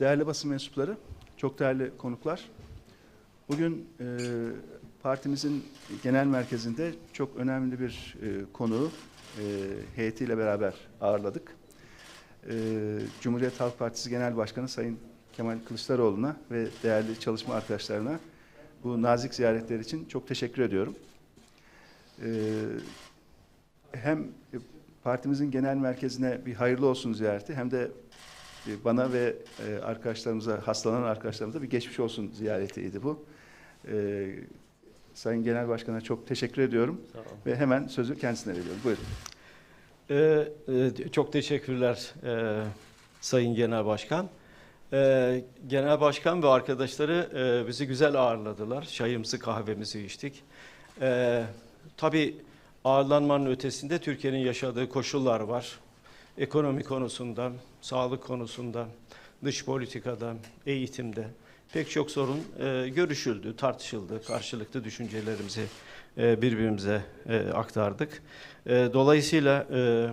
değerli basın mensupları, çok değerli konuklar. Bugün e, partimizin genel merkezinde çok önemli bir e, konuğu e, heyetiyle beraber ağırladık. E, Cumhuriyet Halk Partisi Genel Başkanı Sayın Kemal Kılıçdaroğlu'na ve değerli çalışma arkadaşlarına bu nazik ziyaretler için çok teşekkür ediyorum. E, hem partimizin genel merkezine bir hayırlı olsun ziyareti hem de e, bana ve e, arkadaşlarımıza, hastalanan arkadaşlarımıza bir geçmiş olsun ziyaretiydi bu. E, Sayın Genel Başkan'a çok teşekkür ediyorum Sağ olun. ve hemen sözü kendisine veriyorum. Buyurun. Ee, e, çok teşekkürler e, Sayın Genel Başkan. E, Genel Başkan ve arkadaşları e, bizi güzel ağırladılar. Çayımızı, kahvemizi içtik. E, tabii ağırlanmanın ötesinde Türkiye'nin yaşadığı koşullar var. Ekonomi konusunda, sağlık konusunda, dış politikada, eğitimde pek çok sorun e, görüşüldü, tartışıldı. Karşılıklı düşüncelerimizi e, birbirimize e, aktardık. E, dolayısıyla e,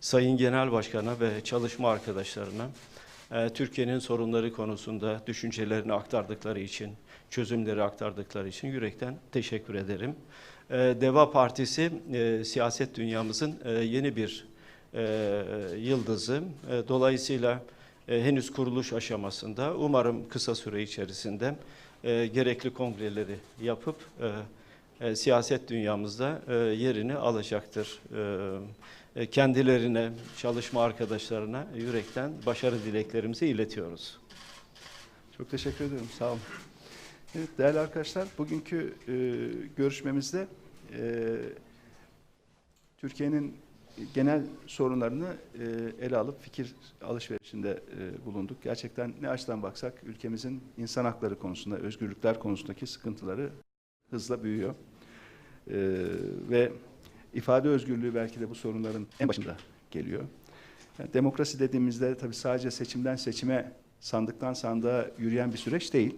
Sayın Genel Başkan'a ve çalışma arkadaşlarına e, Türkiye'nin sorunları konusunda düşüncelerini aktardıkları için, çözümleri aktardıkları için yürekten teşekkür ederim. E, Deva Partisi e, siyaset dünyamızın e, yeni bir e, yıldızı. E, dolayısıyla e, henüz kuruluş aşamasında umarım kısa süre içerisinde e, gerekli kongreleri yapıp e, e, siyaset dünyamızda e, yerini alacaktır. E, e, kendilerine, çalışma arkadaşlarına yürekten başarı dileklerimizi iletiyoruz. Çok teşekkür ediyorum. Sağ olun. Evet değerli arkadaşlar, bugünkü e, görüşmemizde e, Türkiye'nin genel sorunlarını e, ele alıp fikir alışverişinde e, bulunduk. Gerçekten ne açıdan baksak ülkemizin insan hakları konusunda, özgürlükler konusundaki sıkıntıları hızla büyüyor. E, ve ifade özgürlüğü belki de bu sorunların en başında geliyor. Yani demokrasi dediğimizde tabii sadece seçimden seçime, sandıktan sandığa yürüyen bir süreç değil.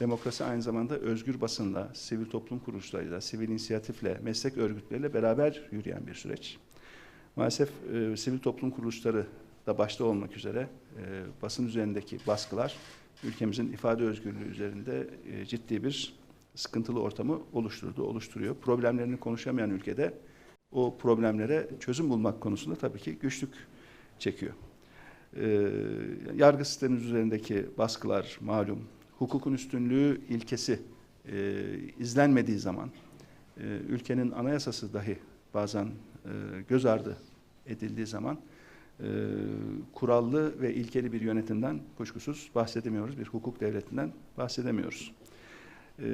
Demokrasi aynı zamanda özgür basınla, sivil toplum kuruluşlarıyla, sivil inisiyatifle, meslek örgütleriyle beraber yürüyen bir süreç. Maalesef e, sivil toplum kuruluşları da başta olmak üzere e, basın üzerindeki baskılar ülkemizin ifade özgürlüğü üzerinde e, ciddi bir sıkıntılı ortamı oluşturdu, oluşturuyor. Problemlerini konuşamayan ülkede o problemlere çözüm bulmak konusunda tabii ki güçlük çekiyor. Ee, yargı sistemimiz üzerindeki baskılar malum, hukukun üstünlüğü ilkesi e, izlenmediği zaman, e, ülkenin anayasası dahi bazen e, göz ardı edildiği zaman, e, kurallı ve ilkeli bir yönetimden kuşkusuz bahsedemiyoruz, bir hukuk devletinden bahsedemiyoruz. E,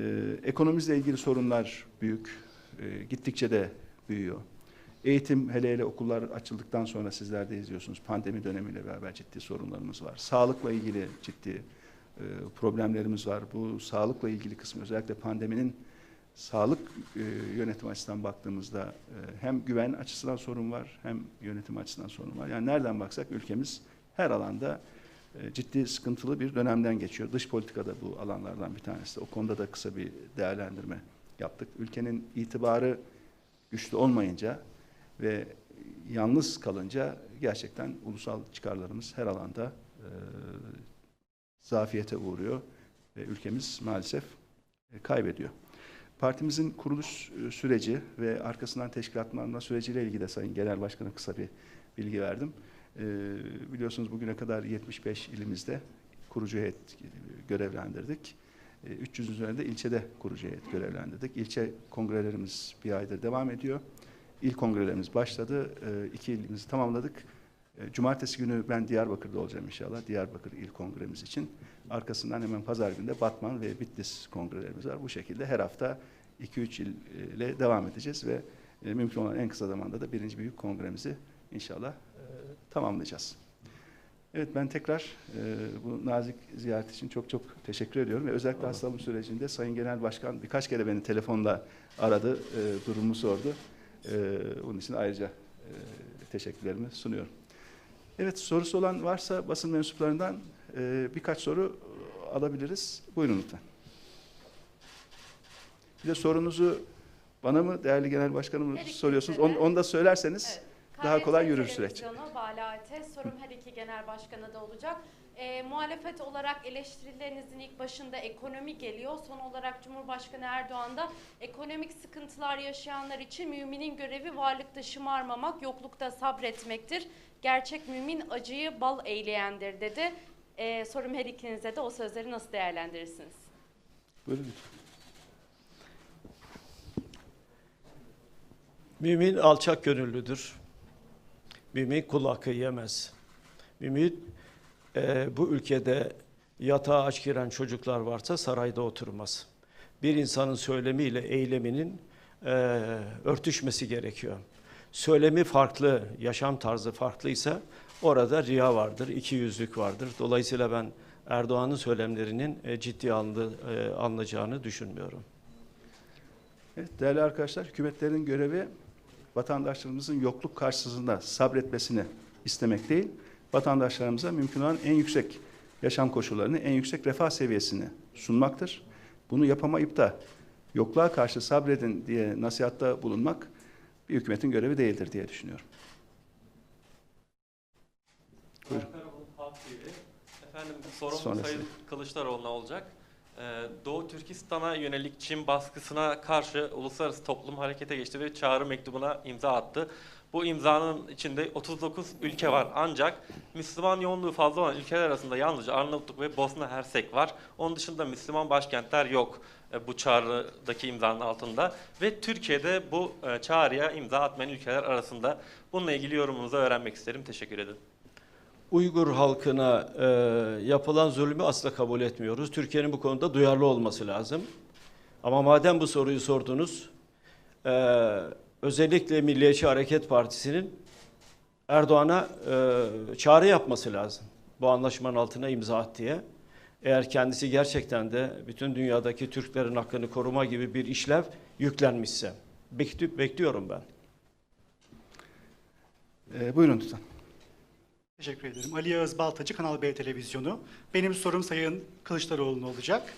ekonomimizle ilgili sorunlar büyük, e, gittikçe de büyüyor. Eğitim hele hele okullar açıldıktan sonra sizler de izliyorsunuz. Pandemi dönemiyle beraber ciddi sorunlarımız var. Sağlıkla ilgili ciddi e, problemlerimiz var. Bu sağlıkla ilgili kısmı özellikle pandeminin sağlık e, yönetim açısından baktığımızda e, hem güven açısından sorun var hem yönetim açısından sorun var. Yani nereden baksak ülkemiz her alanda e, ciddi sıkıntılı bir dönemden geçiyor. Dış politikada bu alanlardan bir tanesi. O konuda da kısa bir değerlendirme yaptık. Ülkenin itibarı güçlü olmayınca ve yalnız kalınca gerçekten ulusal çıkarlarımız her alanda e, zafiyete uğruyor ve ülkemiz maalesef e, kaybediyor. Partimizin kuruluş e, süreci ve arkasından teşkilatlanma süreciyle ilgili de Sayın Genel Başkan'a kısa bir bilgi verdim. E, biliyorsunuz bugüne kadar 75 ilimizde kurucu heyet görevlendirdik. E, 300 üzerinde ilçede kurucu heyet görevlendirdik. İlçe kongrelerimiz bir aydır devam ediyor. İl kongrelerimiz başladı. E, iki ilimizi tamamladık. Cumartesi günü ben Diyarbakır'da olacağım inşallah. Diyarbakır İl Kongremiz için. Arkasından hemen pazar günü de Batman ve Bitlis kongrelerimiz var. Bu şekilde her hafta 2-3 il ile devam edeceğiz ve e, mümkün olan en kısa zamanda da birinci büyük kongremizi inşallah e, tamamlayacağız. Evet ben tekrar e, bu nazik ziyaret için çok çok teşekkür ediyorum ve özellikle hastalığım sürecinde Sayın Genel Başkan birkaç kere beni telefonla aradı, e, durumu sordu. E, bunun için ayrıca e, teşekkürlerimi sunuyorum. Evet sorusu olan varsa basın mensuplarından e, birkaç soru alabiliriz. Buyurun lütfen. Bir de sorunuzu bana mı değerli genel başkanım Her soruyorsunuz? Onu, onu da söylerseniz Evet. daha kolay yürür süreç. AT, sorum her iki genel başkanı da olacak. Ee, E, muhalefet olarak eleştirilerinizin ilk başında ekonomi geliyor. Son olarak Cumhurbaşkanı Erdoğan da ekonomik sıkıntılar yaşayanlar için müminin görevi varlıkta şımarmamak, yoklukta sabretmektir. Gerçek mümin acıyı bal eyleyendir dedi. E, sorum her ikinize de o sözleri nasıl değerlendirirsiniz? Buyurun lütfen. Mümin alçak gönüllüdür. Mümin kul hakkı yemez. Mümin e, bu ülkede yatağa aç giren çocuklar varsa sarayda oturmaz. Bir insanın söylemiyle eyleminin e, örtüşmesi gerekiyor. Söylemi farklı, yaşam tarzı farklıysa orada riya vardır, iki yüzlük vardır. Dolayısıyla ben Erdoğan'ın söylemlerinin e, ciddi alındı, e, alınacağını düşünmüyorum. Evet, değerli arkadaşlar, hükümetlerin görevi vatandaşlarımızın yokluk karşısında sabretmesini istemek değil, vatandaşlarımıza mümkün olan en yüksek yaşam koşullarını, en yüksek refah seviyesini sunmaktır. Bunu yapamayıp da yokluğa karşı sabredin diye nasihatta bulunmak bir hükümetin görevi değildir diye düşünüyorum. Buyurun. Efendim sorum. Sayın Kılıçdaroğlu'na olacak. Ee, Doğu Türkistan'a yönelik Çin baskısına karşı uluslararası toplum harekete geçti ve çağrı mektubuna imza attı. Bu imzanın içinde 39 ülke var ancak Müslüman yoğunluğu fazla olan ülkeler arasında yalnızca Arnavutluk ve Bosna Hersek var. Onun dışında Müslüman başkentler yok e, bu çağrıdaki imzanın altında ve Türkiye'de bu e, çağrıya imza atmayan ülkeler arasında. Bununla ilgili yorumunuzu öğrenmek isterim. Teşekkür ederim. Uygur halkına e, yapılan zulmü asla kabul etmiyoruz. Türkiye'nin bu konuda duyarlı olması lazım. Ama madem bu soruyu sordunuz, e, özellikle Milliyetçi Hareket Partisi'nin Erdoğan'a e, çağrı yapması lazım. Bu anlaşmanın altına imza at diye. Eğer kendisi gerçekten de bütün dünyadaki Türklerin hakkını koruma gibi bir işlev yüklenmişse. Bekli- Bekliyorum ben. Ee, buyurun lütfen. Teşekkür ederim. Ali Yağız Baltacı, Kanal B Televizyonu. Benim sorum Sayın Kılıçdaroğlu'na olacak.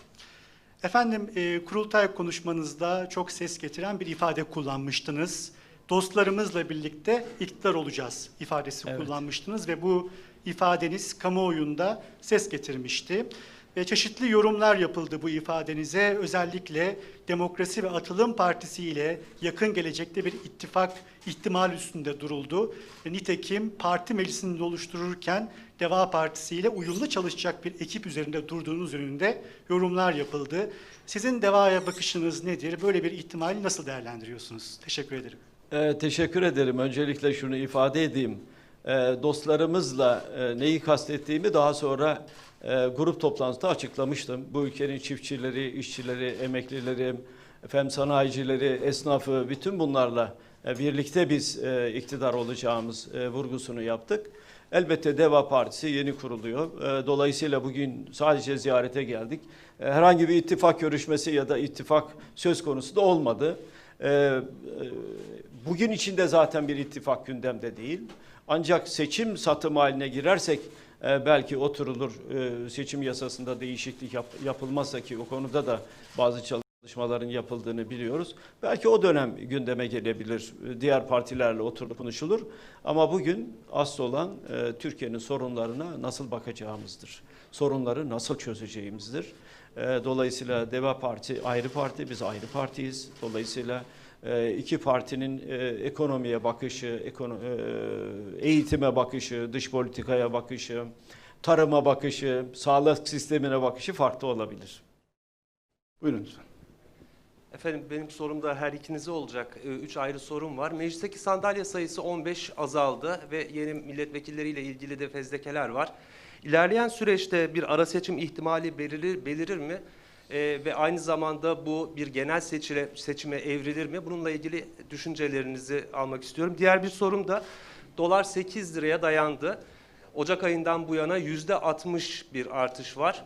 Efendim, e, kurultay konuşmanızda çok ses getiren bir ifade kullanmıştınız. Dostlarımızla birlikte iktidar olacağız ifadesi Evet. kullanmıştınız ve bu ifadeniz kamuoyunda ses getirmişti. Ve çeşitli yorumlar yapıldı bu ifadenize. Özellikle Demokrasi ve Atılım Partisi ile yakın gelecekte bir ittifak ihtimal üstünde duruldu. Nitekim parti meclisini oluştururken Deva Partisi ile uyumlu çalışacak bir ekip üzerinde durduğunuz yönünde yorumlar yapıldı. Sizin Deva'ya bakışınız nedir? Böyle bir ihtimali nasıl değerlendiriyorsunuz? Teşekkür ederim. Ee, teşekkür ederim. Öncelikle şunu ifade edeyim. Ee, dostlarımızla e, neyi kastettiğimi daha sonra e, grup toplantısında açıklamıştım. Bu ülkenin çiftçileri, işçileri, emeklileri, efendim sanayicileri, esnafı bütün bunlarla e, birlikte biz e, iktidar olacağımız e, vurgusunu yaptık. Elbette Deva Partisi yeni kuruluyor. E, Dolayısıyla bugün sadece ziyarete geldik. E, Herhangi bir ittifak görüşmesi ya da ittifak söz konusu da olmadı. E, Bugün içinde zaten bir ittifak gündemde değil. Ancak seçim satım haline girersek e, belki oturulur e, seçim yasasında değişiklik yap- yapılmazsa ki o konuda da bazı çalışmaların yapıldığını biliyoruz. Belki o dönem gündeme gelebilir. E, Diğer partilerle oturup konuşulur. Ama bugün asıl olan e, Türkiye'nin sorunlarına nasıl bakacağımızdır. Sorunları nasıl çözeceğimizdir. E, Dolayısıyla Deva Parti ayrı parti, biz ayrı partiyiz. Dolayısıyla iki partinin e, ekonomiye bakışı, e, eğitime bakışı, dış politikaya bakışı, tarıma bakışı, sağlık sistemine bakışı farklı olabilir. Buyurun lütfen. Efendim benim sorum da her ikinize olacak. Ee, Üç ayrı sorum var. Meclisteki sandalye sayısı 15 azaldı ve yeni milletvekilleriyle ilgili de fezlekeler var. İlerleyen süreçte bir ara seçim ihtimali belirir, belirir mi? Ee, ve aynı zamanda bu bir genel seçile, seçime evrilir mi? Bununla ilgili düşüncelerinizi almak istiyorum. Diğer bir sorum da dolar 8 liraya dayandı. Ocak ayından bu yana yüzde 60 bir artış var.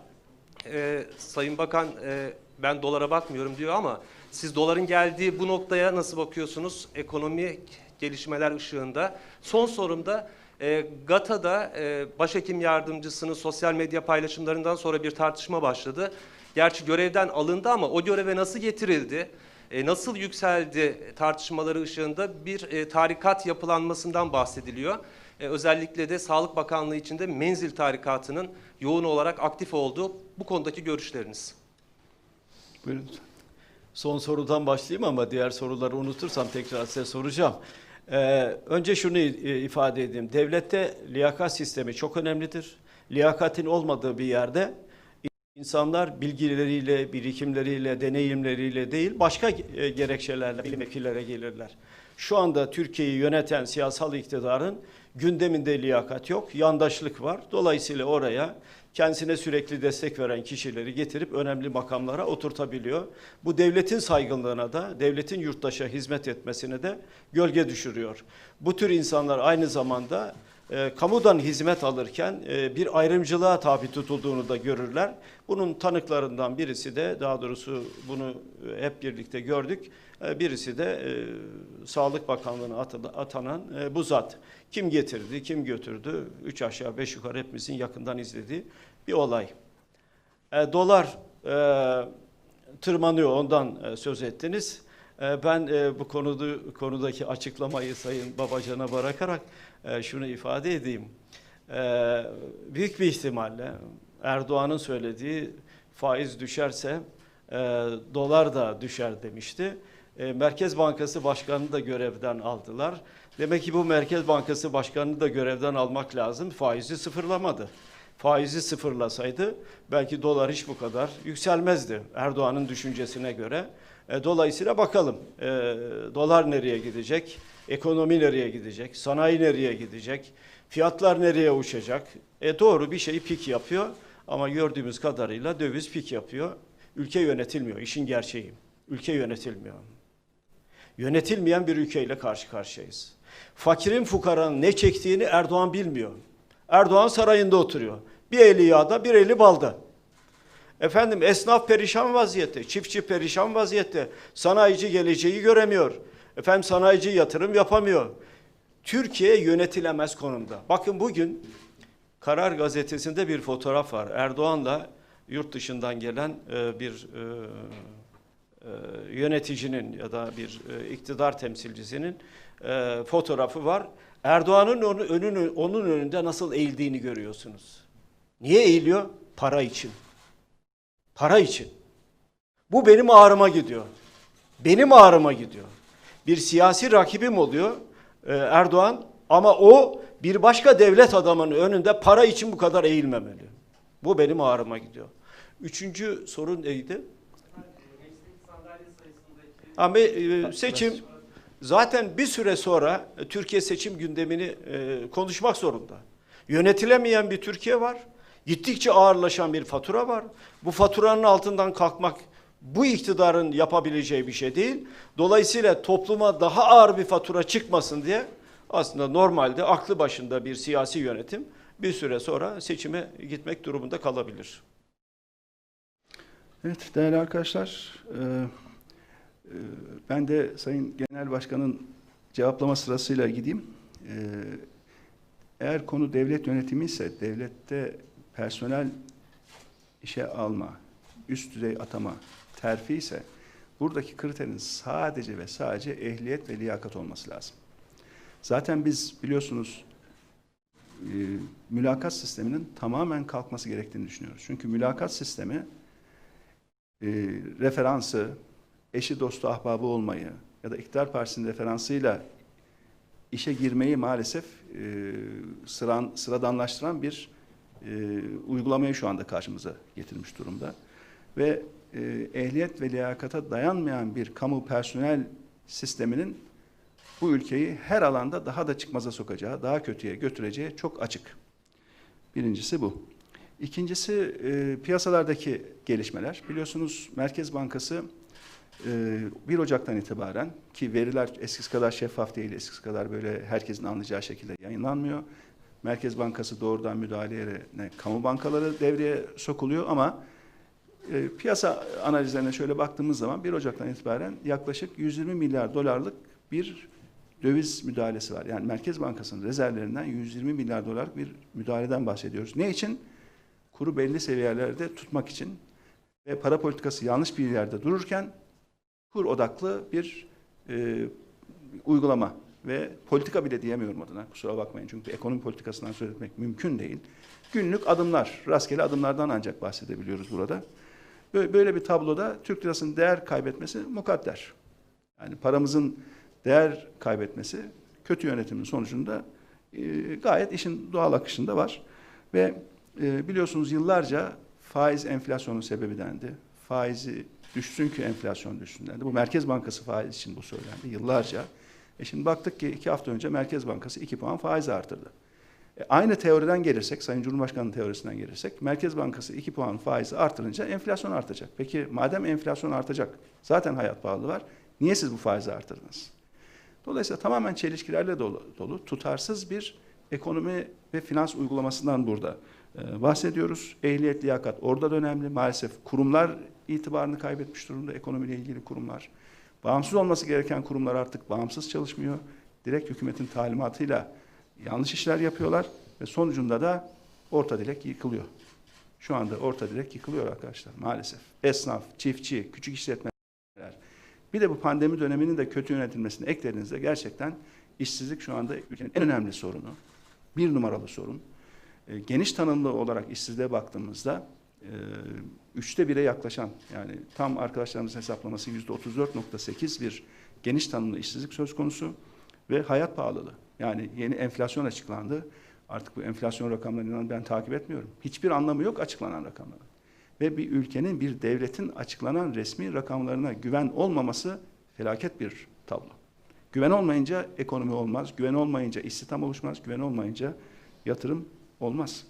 Ee, Sayın Bakan e, ben dolara bakmıyorum diyor ama siz doların geldiği bu noktaya nasıl bakıyorsunuz ekonomi gelişmeler ışığında? Son sorum da e, GATA'da e, başhekim yardımcısının sosyal medya paylaşımlarından sonra bir tartışma başladı. Gerçi görevden alındı ama o göreve nasıl getirildi? e, nasıl yükseldi tartışmaları ışığında bir e, tarikat yapılanmasından bahsediliyor. E, özellikle de Sağlık Bakanlığı içinde menzil tarikatının yoğun olarak aktif olduğu bu konudaki görüşleriniz. Buyurun. Son sorudan başlayayım ama diğer soruları unutursam tekrar size soracağım. Ee, önce şunu ifade edeyim. Devlette liyakat sistemi çok önemlidir. Liyakatin olmadığı bir yerde insanlar bilgileriyle, birikimleriyle, deneyimleriyle değil başka e, gerekçelerle bilim vekillere gelirler. Şu anda Türkiye'yi yöneten siyasal iktidarın gündeminde liyakat yok, yandaşlık var. Dolayısıyla oraya kendisine sürekli destek veren kişileri getirip önemli makamlara oturtabiliyor. Bu devletin saygınlığına da, devletin yurttaşa hizmet etmesine de gölge düşürüyor. Bu tür insanlar aynı zamanda e, kamudan hizmet alırken e, bir ayrımcılığa tabi tutulduğunu da görürler. Bunun tanıklarından birisi de daha doğrusu bunu e, hep birlikte gördük. E, birisi de e, Sağlık Bakanlığı'na atanan e, bu zat. Kim getirdi, kim götürdü? Üç aşağı beş yukarı hepimizin yakından izlediği bir olay. E, dolar e, tırmanıyor ondan e, söz ettiniz. E, ben e, bu konuda konudaki açıklamayı Sayın Babacan'a bırakarak şunu ifade edeyim. E, büyük bir ihtimalle Erdoğan'ın söylediği faiz düşerse e, dolar da düşer demişti. E, Merkez Bankası Başkanı'nı da görevden aldılar. Demek ki bu Merkez Bankası Başkanı'nı da görevden almak lazım. Faizi sıfırlamadı. Faizi sıfırlasaydı belki dolar hiç bu kadar yükselmezdi Erdoğan'ın düşüncesine göre. E, dolayısıyla bakalım e, dolar nereye gidecek, ekonomi nereye gidecek, sanayi nereye gidecek, fiyatlar nereye uçacak. E, doğru bir şey pik yapıyor ama gördüğümüz kadarıyla döviz pik yapıyor. Ülke yönetilmiyor, işin gerçeği. Ülke yönetilmiyor. Yönetilmeyen bir ülkeyle karşı karşıyayız. Fakirin fukaranın ne çektiğini Erdoğan bilmiyor. Erdoğan sarayında oturuyor. Bir eli yağda, bir eli balda. Efendim esnaf perişan vaziyette, çiftçi perişan vaziyette, sanayici geleceği göremiyor. Efendim sanayici yatırım yapamıyor. Türkiye yönetilemez konumda. Bakın bugün Karar Gazetesi'nde bir fotoğraf var. Erdoğan'la yurt dışından gelen e, bir e, yöneticinin ya da bir e, iktidar temsilcisinin e, fotoğrafı var. Erdoğan'ın onun, önünü, onun önünde nasıl eğildiğini görüyorsunuz. Niye eğiliyor? Para için. Para için. Bu benim ağrıma gidiyor. Benim ağrıma gidiyor. Bir siyasi rakibim oluyor e, Erdoğan ama o bir başka devlet adamının önünde para için bu kadar eğilmemeli. Bu benim ağrıma gidiyor. Üçüncü sorun neydi? Ama e, seçim zaten bir süre sonra e, Türkiye seçim gündemini e, konuşmak zorunda. Yönetilemeyen bir Türkiye var. Gittikçe ağırlaşan bir fatura var. Bu faturanın altından kalkmak bu iktidarın yapabileceği bir şey değil. Dolayısıyla topluma daha ağır bir fatura çıkmasın diye aslında normalde aklı başında bir siyasi yönetim bir süre sonra seçime gitmek durumunda kalabilir. Evet değerli arkadaşlar, e, e, ben de Sayın Genel Başkan'ın cevaplama sırasıyla gideyim. E, eğer konu devlet yönetimi ise devlette personel işe alma, üst düzey atama, terfi ise buradaki kriterin sadece ve sadece ehliyet ve liyakat olması lazım. Zaten biz biliyorsunuz e, mülakat sisteminin tamamen kalkması gerektiğini düşünüyoruz. Çünkü mülakat sistemi e, referansı, eşi dostu ahbabı olmayı ya da iktidar partisinin referansıyla işe girmeyi maalesef e, sıran, sıradanlaştıran bir e, uygulamayı şu anda karşımıza getirmiş durumda. Ve e, ehliyet ve liyakata dayanmayan bir kamu personel sisteminin bu ülkeyi her alanda daha da çıkmaza sokacağı, daha kötüye götüreceği çok açık. Birincisi bu. İkincisi e, piyasalardaki gelişmeler. Biliyorsunuz Merkez Bankası 1 Ocak'tan itibaren ki veriler eskisi kadar şeffaf değil, eskisi kadar böyle herkesin anlayacağı şekilde yayınlanmıyor. Merkez Bankası doğrudan müdahale yerine kamu bankaları devreye sokuluyor ama e, piyasa analizlerine şöyle baktığımız zaman 1 Ocak'tan itibaren yaklaşık 120 milyar dolarlık bir döviz müdahalesi var. Yani Merkez Bankası'nın rezervlerinden 120 milyar dolarlık bir müdahaleden bahsediyoruz. Ne için? Kuru belli seviyelerde tutmak için ve para politikası yanlış bir yerde dururken kur odaklı bir e, uygulama ve politika bile diyemiyorum adına kusura bakmayın çünkü ekonomi politikasından söz etmek mümkün değil. Günlük adımlar, rastgele adımlardan ancak bahsedebiliyoruz burada. Böyle, bir tabloda Türk lirasının değer kaybetmesi mukadder. Yani paramızın değer kaybetmesi kötü yönetimin sonucunda e, gayet işin doğal akışında var. Ve e, biliyorsunuz yıllarca faiz enflasyonun sebebi dendi. Faizi düşsün ki enflasyon düşsün dendi. Bu Merkez Bankası faiz için bu söylendi yıllarca. E şimdi baktık ki iki hafta önce Merkez Bankası iki puan faiz artırdı. E, aynı teoriden gelirsek, Sayın Cumhurbaşkanı'nın teorisinden gelirsek, Merkez Bankası 2 puan faizi artırınca enflasyon artacak. Peki madem enflasyon artacak, zaten hayat pahalı var, niye siz bu faizi artırdınız? Dolayısıyla tamamen çelişkilerle dolu, dolu tutarsız bir ekonomi ve finans uygulamasından burada e, bahsediyoruz. Ehliyet, liyakat orada da önemli. Maalesef kurumlar itibarını kaybetmiş durumda, ekonomiyle ilgili kurumlar. Bağımsız olması gereken kurumlar artık bağımsız çalışmıyor. Direkt hükümetin talimatıyla yanlış işler yapıyorlar ve sonucunda da orta direk yıkılıyor. Şu anda orta direk yıkılıyor arkadaşlar maalesef. Esnaf, çiftçi, küçük işletmeler. Bir de bu pandemi döneminin de kötü yönetilmesini eklediğinizde gerçekten işsizlik şu anda ülkenin en önemli sorunu. Bir numaralı sorun. E, geniş tanımlı olarak işsizliğe baktığımızda e, üçte bire yaklaşan yani tam arkadaşlarımızın hesaplaması yüzde 34.8 bir geniş tanımlı işsizlik söz konusu ve hayat pahalılığı. Yani yeni enflasyon açıklandı. Artık bu enflasyon rakamlarını ben takip etmiyorum. Hiçbir anlamı yok açıklanan rakamların. Ve bir ülkenin, bir devletin açıklanan resmi rakamlarına güven olmaması felaket bir tablo. Güven olmayınca ekonomi olmaz, güven olmayınca istihdam oluşmaz, güven olmayınca yatırım olmaz.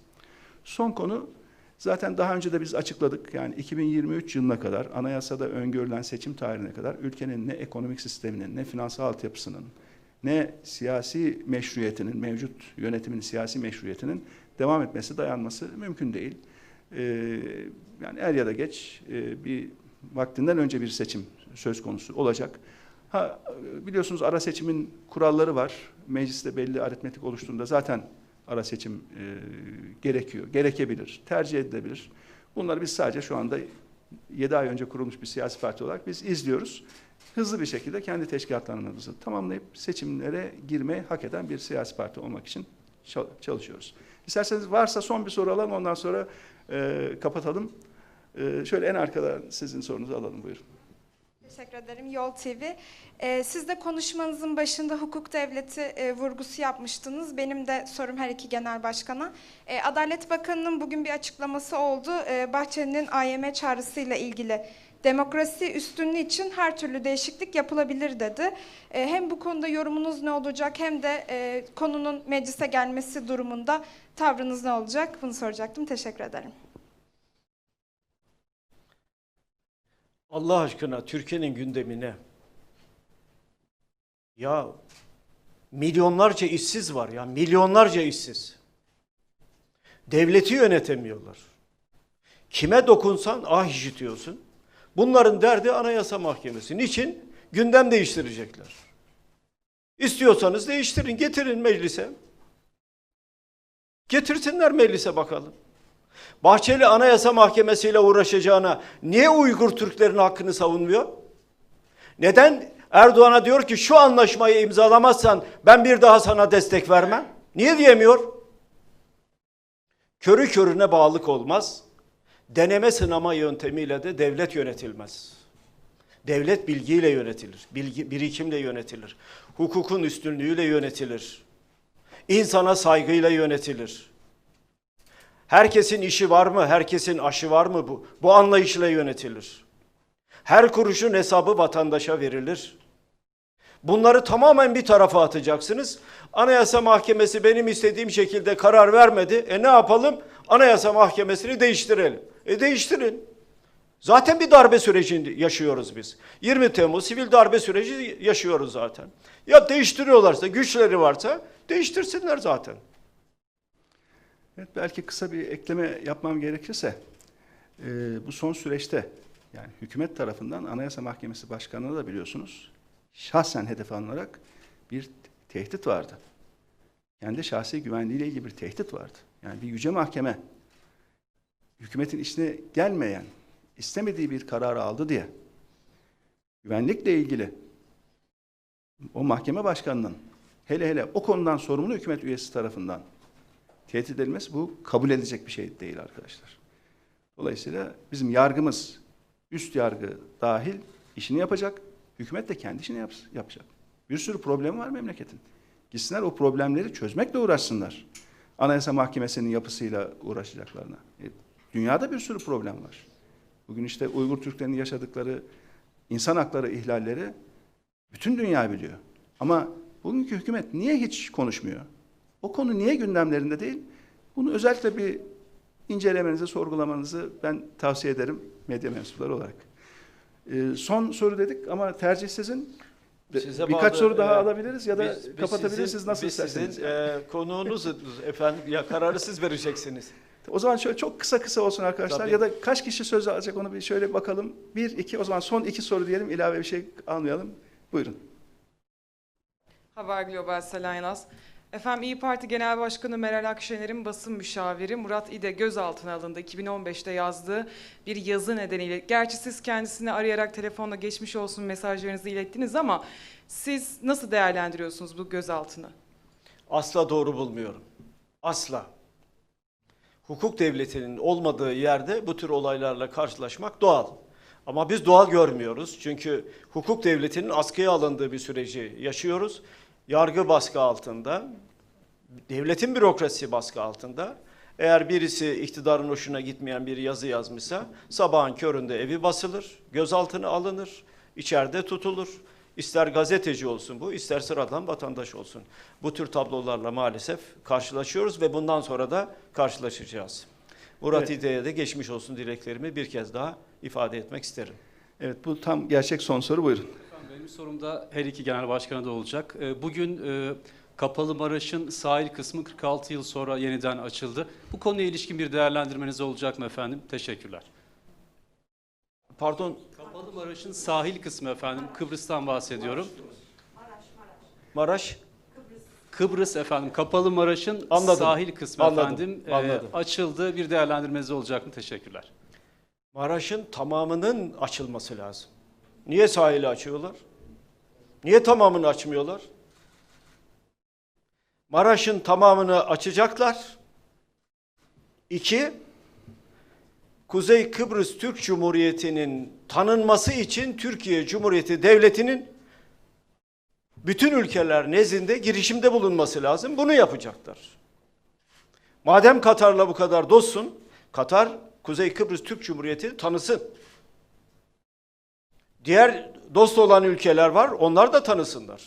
Son konu zaten daha önce de biz açıkladık. Yani 2023 yılına kadar anayasada öngörülen seçim tarihine kadar ülkenin ne ekonomik sisteminin ne finansal altyapısının ne siyasi meşruiyetinin, mevcut yönetimin siyasi meşruiyetinin devam etmesi, dayanması mümkün değil. Ee, yani er ya da geç e, bir vaktinden önce bir seçim söz konusu olacak. Ha, biliyorsunuz ara seçimin kuralları var. Mecliste belli aritmetik oluştuğunda zaten ara seçim e, gerekiyor, gerekebilir, tercih edilebilir. Bunları biz sadece şu anda 7 ay önce kurulmuş bir siyasi parti olarak biz izliyoruz hızlı bir şekilde kendi teşkilatlarımızı tamamlayıp seçimlere girmeyi hak eden bir siyasi parti olmak için çalışıyoruz. İsterseniz varsa son bir soru alalım ondan sonra e, kapatalım. E, şöyle en arkadan sizin sorunuzu alalım buyurun. Teşekkür ederim. Yol TV. Ee, siz de konuşmanızın başında hukuk devleti e, vurgusu yapmıştınız. Benim de sorum her iki genel başkana. E, Adalet Bakanı'nın bugün bir açıklaması oldu. E, Bahçeli'nin AYM çağrısıyla ilgili demokrasi üstünlüğü için her türlü değişiklik yapılabilir dedi. E, hem bu konuda yorumunuz ne olacak hem de e, konunun meclise gelmesi durumunda tavrınız ne olacak? Bunu soracaktım. Teşekkür ederim. Allah aşkına Türkiye'nin gündemine ya milyonlarca işsiz var ya milyonlarca işsiz. Devleti yönetemiyorlar. Kime dokunsan ah işitiyorsun. Bunların derdi Anayasa Mahkemesi. Niçin? Gündem değiştirecekler. İstiyorsanız değiştirin, getirin meclise. Getirsinler meclise bakalım. Bahçeli Anayasa Mahkemesi ile uğraşacağına niye Uygur Türklerin hakkını savunmuyor? Neden Erdoğan'a diyor ki şu anlaşmayı imzalamazsan ben bir daha sana destek vermem? Niye diyemiyor? Körü körüne bağlılık olmaz. Deneme sınama yöntemiyle de devlet yönetilmez. Devlet bilgiyle yönetilir, bilgi, birikimle yönetilir, hukukun üstünlüğüyle yönetilir, insana saygıyla yönetilir. Herkesin işi var mı? Herkesin aşı var mı bu? Bu anlayışla yönetilir. Her kuruşun hesabı vatandaşa verilir. Bunları tamamen bir tarafa atacaksınız. Anayasa Mahkemesi benim istediğim şekilde karar vermedi. E ne yapalım? Anayasa Mahkemesi'ni değiştirelim. E değiştirin. Zaten bir darbe sürecinde yaşıyoruz biz. 20 Temmuz sivil darbe süreci yaşıyoruz zaten. Ya değiştiriyorlarsa, güçleri varsa değiştirsinler zaten. Evet, belki kısa bir ekleme yapmam gerekirse e, bu son süreçte yani hükümet tarafından Anayasa Mahkemesi Başkanı'na da biliyorsunuz şahsen hedef alınarak bir tehdit vardı. Kendi şahsi güvenliğiyle ilgili bir tehdit vardı. Yani bir yüce mahkeme hükümetin işine gelmeyen, istemediği bir kararı aldı diye güvenlikle ilgili o mahkeme başkanının hele hele o konudan sorumlu hükümet üyesi tarafından tehdit edilmesi bu kabul edilecek bir şey değil arkadaşlar. Dolayısıyla bizim yargımız üst yargı dahil işini yapacak. Hükümet de kendi işini yaps- yapacak. Bir sürü problem var memleketin. Gitsinler o problemleri çözmekle uğraşsınlar. Anayasa Mahkemesi'nin yapısıyla uğraşacaklarına. E, dünyada bir sürü problem var. Bugün işte Uygur Türklerinin yaşadıkları insan hakları ihlalleri bütün dünya biliyor. Ama bugünkü hükümet niye hiç konuşmuyor? O konu niye gündemlerinde değil? Bunu özellikle bir incelemenizi, sorgulamanızı ben tavsiye ederim medya mensupları olarak. Ee, son soru dedik ama tercih sizin. Size Birkaç bağlı, soru daha e, alabiliriz ya da Biz- biz kapatabiliriz sizin- siz nasıl biz isterseniz. Sizin e, konuğunuzuz efendim. Ya kararı siz vereceksiniz. O zaman şöyle çok kısa kısa olsun arkadaşlar Tabii. ya da kaç kişi söz alacak onu bir şöyle bakalım. Bir, iki o zaman son iki soru diyelim ilave bir şey almayalım. Buyurun. Haber Global Selen Yalaz. Efendim İyi Parti Genel Başkanı Meral Akşener'in basın müşaviri Murat İde gözaltına alındı. 2015'te yazdığı bir yazı nedeniyle. Gerçi siz kendisini arayarak telefonla geçmiş olsun mesajlarınızı ilettiniz ama siz nasıl değerlendiriyorsunuz bu gözaltını? Asla doğru bulmuyorum. Asla. Hukuk devletinin olmadığı yerde bu tür olaylarla karşılaşmak doğal. Ama biz doğal görmüyoruz. Çünkü hukuk devletinin askıya alındığı bir süreci yaşıyoruz. Yargı baskı altında, devletin bürokrasi baskı altında. Eğer birisi iktidarın hoşuna gitmeyen bir yazı yazmışsa sabahın köründe evi basılır, gözaltına alınır, içeride tutulur. İster gazeteci olsun bu, ister sıradan vatandaş olsun. Bu tür tablolarla maalesef karşılaşıyoruz ve bundan sonra da karşılaşacağız. Murat Evet. İde'ye de geçmiş olsun dileklerimi bir kez daha ifade etmek isterim. Evet bu tam gerçek son soru buyurun. Benim sorum da her iki genel başkana da olacak. Ee, Bugün e, Kapalı Maraş'ın sahil kısmı 46 yıl sonra yeniden açıldı. Bu konuya ilişkin bir değerlendirmeniz olacak mı efendim? Teşekkürler. Pardon, Kapalı Maraş'ın sahil kısmı efendim, Kıbrıs'tan bahsediyorum. Maraş. Kıbrıs efendim, Kapalı Maraş'ın Anladım. sahil kısmı Anladım, efendim e, anladım. açıldı. Bir değerlendirmeniz olacak mı? Teşekkürler. Maraş'ın tamamının açılması lazım. Niye sahili açıyorlar? Niye tamamını açmıyorlar? Maraş'ın tamamını açacaklar. İki, Kuzey Kıbrıs Türk Cumhuriyeti'nin tanınması için Türkiye Cumhuriyeti Devleti'nin bütün ülkeler nezdinde girişimde bulunması lazım. Bunu yapacaklar. Madem Katar'la bu kadar dostsun, Katar Kuzey Kıbrıs Türk Cumhuriyeti tanısın. Diğer dost olan ülkeler var, onlar da tanısınlar.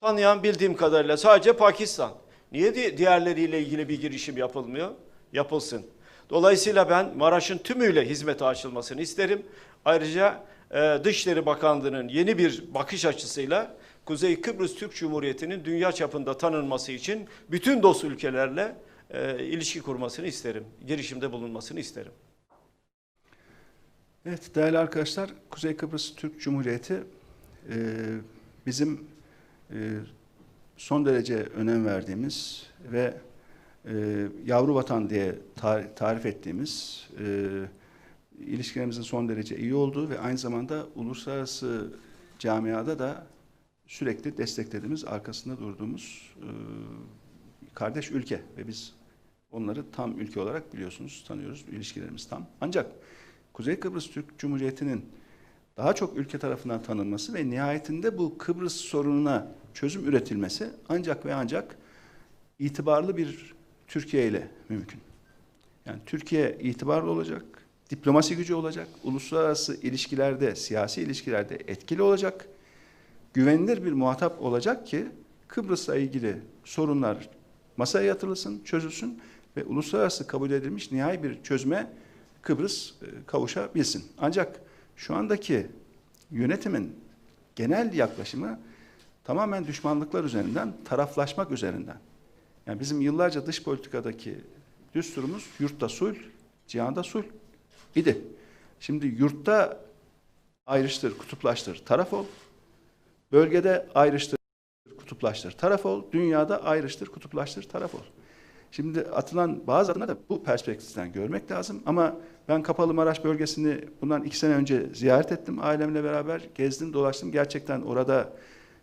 Tanıyan bildiğim kadarıyla sadece Pakistan. Niye di- diğerleriyle ilgili bir girişim yapılmıyor? Yapılsın. Dolayısıyla ben Maraş'ın tümüyle hizmete açılmasını isterim. Ayrıca e, Dışişleri Bakanlığı'nın yeni bir bakış açısıyla Kuzey Kıbrıs Türk Cumhuriyeti'nin dünya çapında tanınması için bütün dost ülkelerle e, ilişki kurmasını isterim. Girişimde bulunmasını isterim. Evet değerli arkadaşlar Kuzey Kıbrıs Türk Cumhuriyeti e, bizim e, son derece önem verdiğimiz ve e, yavru vatan diye tar- tarif ettiğimiz e, ilişkilerimizin son derece iyi olduğu ve aynı zamanda uluslararası camiada da sürekli desteklediğimiz, arkasında durduğumuz e, kardeş ülke ve biz onları tam ülke olarak biliyorsunuz, tanıyoruz, ilişkilerimiz tam. Ancak Kuzey Kıbrıs Türk Cumhuriyeti'nin daha çok ülke tarafından tanınması ve nihayetinde bu Kıbrıs sorununa çözüm üretilmesi ancak ve ancak itibarlı bir Türkiye ile mümkün. Yani Türkiye itibarlı olacak, diplomasi gücü olacak, uluslararası ilişkilerde, siyasi ilişkilerde etkili olacak, güvenilir bir muhatap olacak ki Kıbrıs'la ilgili sorunlar masaya yatırılsın, çözülsün ve uluslararası kabul edilmiş nihai bir çözüme Kıbrıs e, kavuşabilsin. Ancak şu andaki yönetimin genel yaklaşımı tamamen düşmanlıklar üzerinden, taraflaşmak üzerinden. Yani bizim yıllarca dış politikadaki düsturumuz yurtta sulh, cihanda sulh idi. Şimdi yurtta ayrıştır, kutuplaştır, taraf ol. Bölgede ayrıştır, kutuplaştır, taraf ol. Dünyada ayrıştır, kutuplaştır, taraf ol. Şimdi atılan bazı adımları da bu perspektiften görmek lazım. Ama ben Kapalı Maraş bölgesini bundan iki sene önce ziyaret ettim. Ailemle beraber gezdim, dolaştım. Gerçekten orada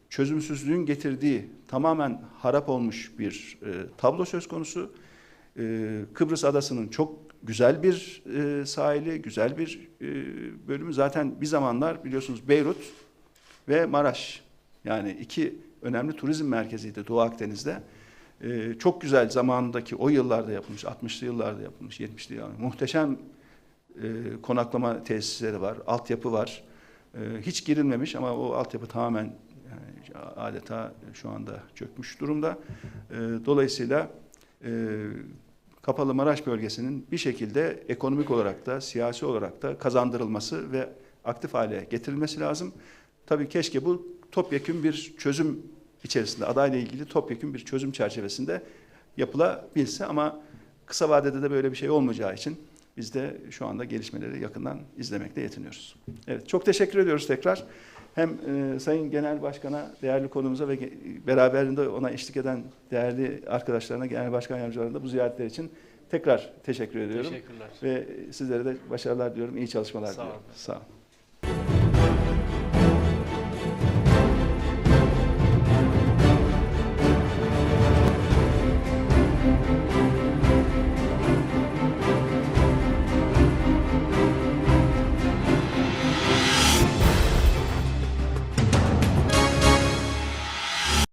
çözümsüzlüğün getirdiği tamamen harap olmuş bir e, tablo söz konusu. E, Kıbrıs Adası'nın çok güzel bir e, sahili, güzel bir e, bölümü. Zaten bir zamanlar biliyorsunuz Beyrut ve Maraş yani iki önemli turizm merkeziydi Doğu Akdeniz'de. E, çok güzel zamanındaki o yıllarda yapılmış, 60'lı yıllarda yapılmış, 70'li yıllarda muhteşem e, konaklama tesisleri var, altyapı var. E, hiç girilmemiş ama o altyapı tamamen yani adeta şu anda çökmüş durumda. E, dolayısıyla e, Kapalı Maraş bölgesinin bir şekilde ekonomik olarak da siyasi olarak da kazandırılması ve aktif hale getirilmesi lazım. Tabii keşke bu topyekün bir çözüm içerisinde adayla ilgili topyekün bir çözüm çerçevesinde yapılabilse ama kısa vadede de böyle bir şey olmayacağı için biz de şu anda gelişmeleri yakından izlemekte yetiniyoruz. Evet, çok teşekkür ediyoruz tekrar. Hem e, Sayın Genel Başkan'a, değerli konumuza ve beraberinde ona eşlik eden değerli arkadaşlarına, Genel Başkan Yardımcılarına da bu ziyaretler için tekrar teşekkür ediyorum. Teşekkürler. Ve sizlere de başarılar diliyorum, iyi çalışmalar Sağ diliyorum. olun. Sağ olun.